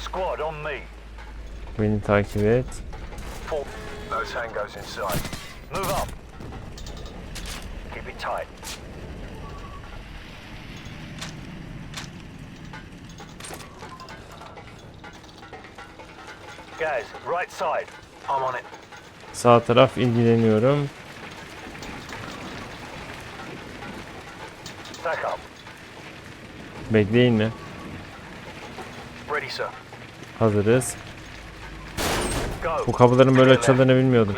Squad on me. Beni takip et. Four. No tangos inside. Move up. Keep it tight. Guys, right side. I'm on it. Sağ taraf ilgileniyorum. Up. Bekleyin mi? Ready, sir. Hazırız. Bu kapıların böyle açıldığını bilmiyordum.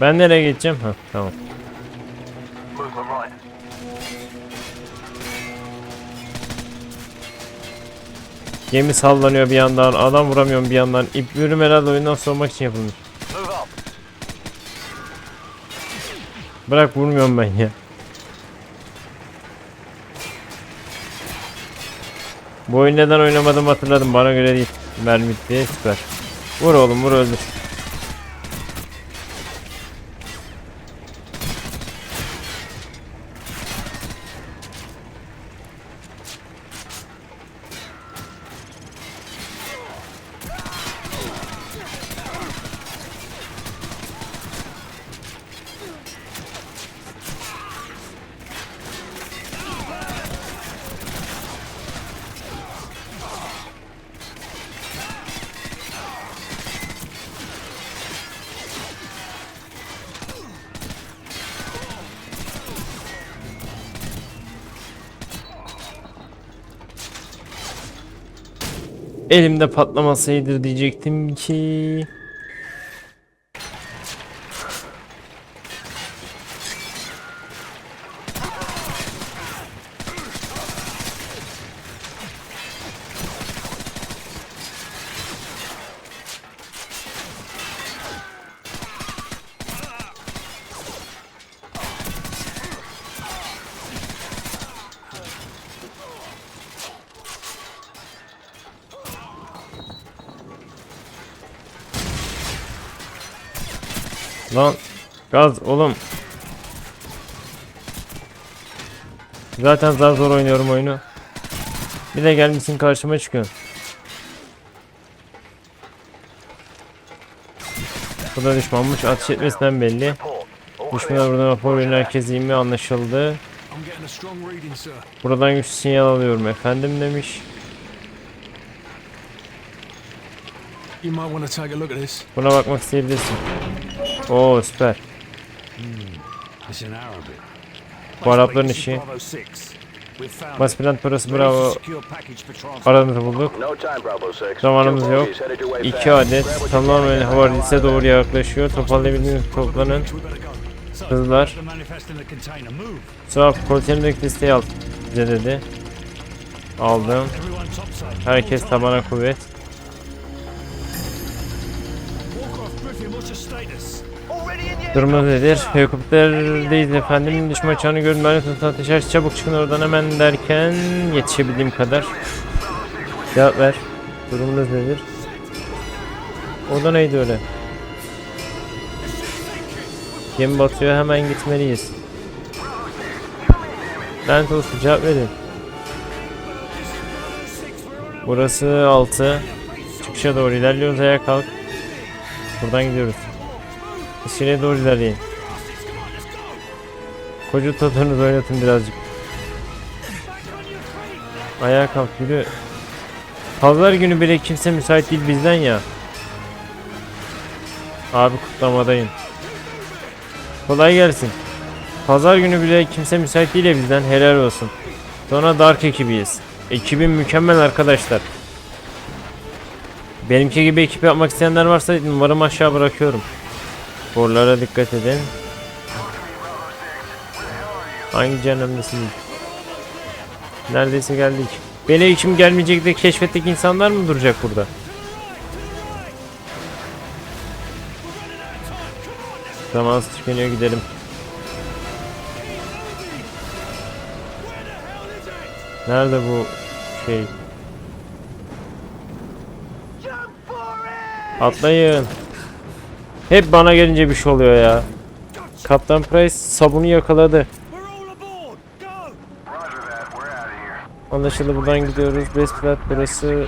Ben nereye geçeceğim? Ha tamam. Gemi sallanıyor bir yandan. Adam vuramıyorum bir yandan. İp yürüm herhalde oyundan soğumak için yapılmış. Bırak vurmuyorum ben ya. Bu oyunu neden oynamadım hatırladım. Bana göre değil. Mermi bitti. Süper. Vur oğlum vur öldür. Elimde patlamasaydı diyecektim ki. Lan gaz oğlum. Zaten zar zor oynuyorum oyunu. Bir de gelmişsin karşıma çıkıyorsun. Bu da düşmanmış. Ateş etmesinden belli. Düşmanlar buradan rapor verin herkes iyi mi anlaşıldı. Buradan güçlü sinyal alıyorum efendim demiş. Buna bakmak isteyebilirsin. Oo süper. Arabic. Bu Arapların işi. Bravo 6. We've found Baspirant parası it. Ready bravo. Aramızı bulduk. No time, Bravo 6. Zamanımız yok. bogies headed your way 2 fast. adet tamamen havadise doğru yaklaşıyor. Toparlayabildiğiniz toplanın. Hızlar. Suaf konteynerdeki listeyi al. Bize dedi. Aldım. Herkes tabana kuvvet. Durumunuz nedir? Helikopterdeyiz efendim. Düşman uçağını gördüm. Ben tutun ateşer. Çabuk çıkın oradan hemen derken yetişebildiğim kadar. Cevap ver. Durumunuz nedir? O da neydi öyle? Gemi batıyor hemen gitmeliyiz. Lanet olsun cevap verin. Burası 6. Çıkışa doğru ilerliyoruz ayağa kalk. Buradan gidiyoruz. İçeriye doğru ilerleyin. Koca totonuzu oynatın birazcık. Ayağa kalk yürü. Pazar günü bile kimse müsait değil bizden ya. Abi kutlamadayım. Kolay gelsin. Pazar günü bile kimse müsait değil ya bizden helal olsun. Sonra Dark ekibiyiz. Ekibim mükemmel arkadaşlar. Benimki gibi ekip yapmak isteyenler varsa numaramı aşağı bırakıyorum. Borulara dikkat edin. Hangi cehennemdesin? Neredeyse geldik. Beni içim gelmeyecek de keşfettik insanlar mı duracak burada? Zaman tükeniyor gidelim. Nerede bu şey? Atlayın. Hep bana gelince bir şey oluyor ya. Kaptan Price sabunu yakaladı. Anlaşıldı buradan gidiyoruz. Best flat burası.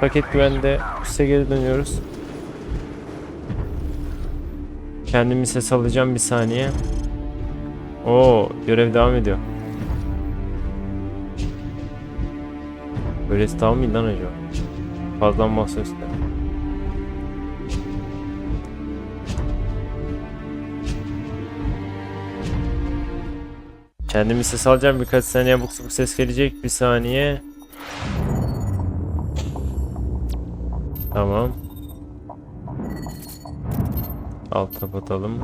Paket güvende. Üste geri dönüyoruz. Kendimi ses alacağım bir saniye. Oo, görev devam ediyor. Böyle tamam mı lan acaba? Fazla masa üstüne. Kendimi ses alacağım birkaç saniye abuk sabuk ses gelecek bir saniye. Tamam. Alt kapatalım.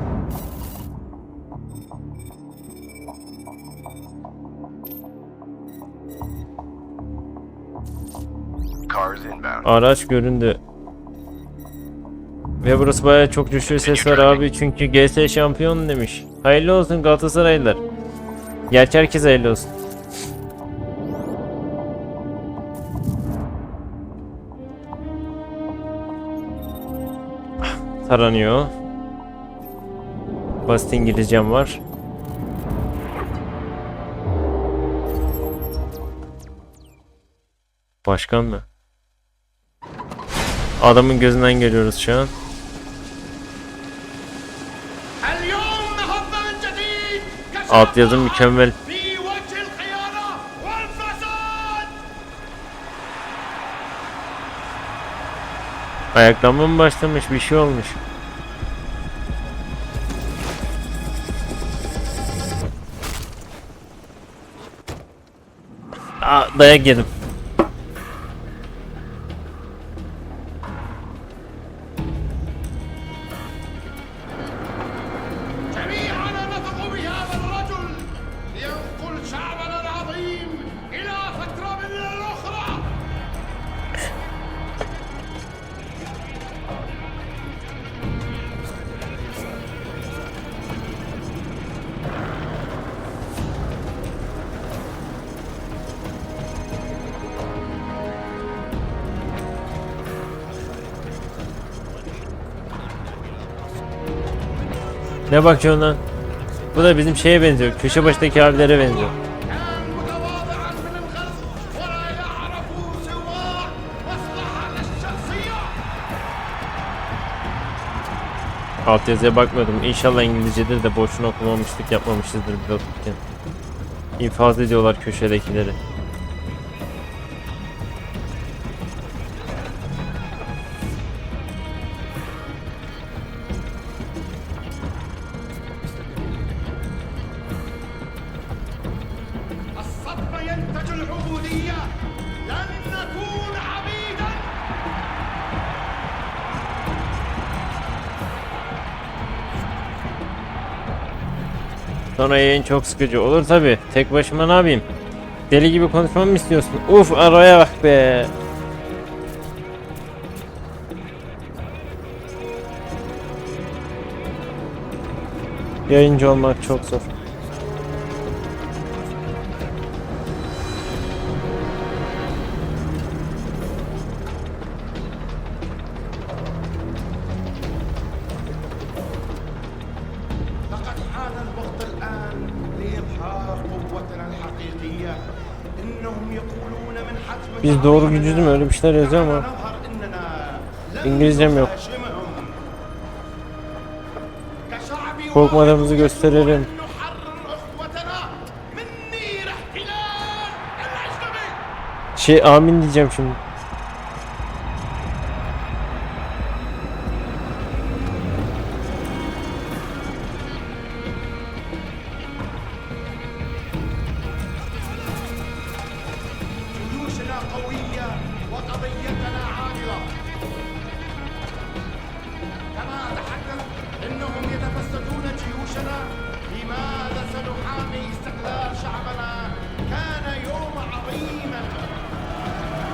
Araç göründü. Ve burası bayağı çok güçlü ses var abi çünkü GS şampiyon demiş. Hayırlı olsun Galatasaraylılar. Gerçi herkes hayırlı olsun. Taranıyor. Basit İngilizcem var. Başkan mı? Adamın gözünden görüyoruz şu an. Alt yazım mükemmel. Ayaklanma mı başlamış? Bir şey olmuş. Aa, dayak yedim. Ne bakıyorsun lan? Bu da bizim şeye benziyor. Köşe baştaki abilere benziyor. Alt yazıya bakmadım. İnşallah İngilizcedir de boşuna okumamışlık yapmamışızdır bir otururken. İnfaz ediyorlar köşedekileri. Sonra yayın çok sıkıcı olur tabi. Tek başıma ne yapayım? Deli gibi konuşmamı mı istiyorsun? Uf araya bak be. Yayıncı olmak çok zor. لقد حان الوقت الآن لإظهار قوتنا الحقيقية إنهم يقولون من حتم Biz doğru gücüz mü öyle bir şeyler yazıyor ama نظهر إننا لن İngilizcem yok. نهاجمهم. كشعب Korkmadığımızı gösterelim. نحرر أخوتنا من نير احتلال الأجنبي Şey amin diyeceğim şimdi.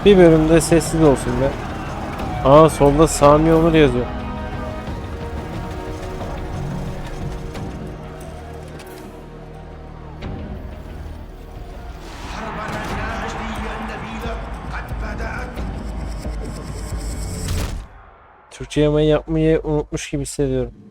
Bir bölümde sessiz olsun be. Aa solda Sami Onur yazıyor. Türkçe yemeği yapmayı unutmuş gibi hissediyorum.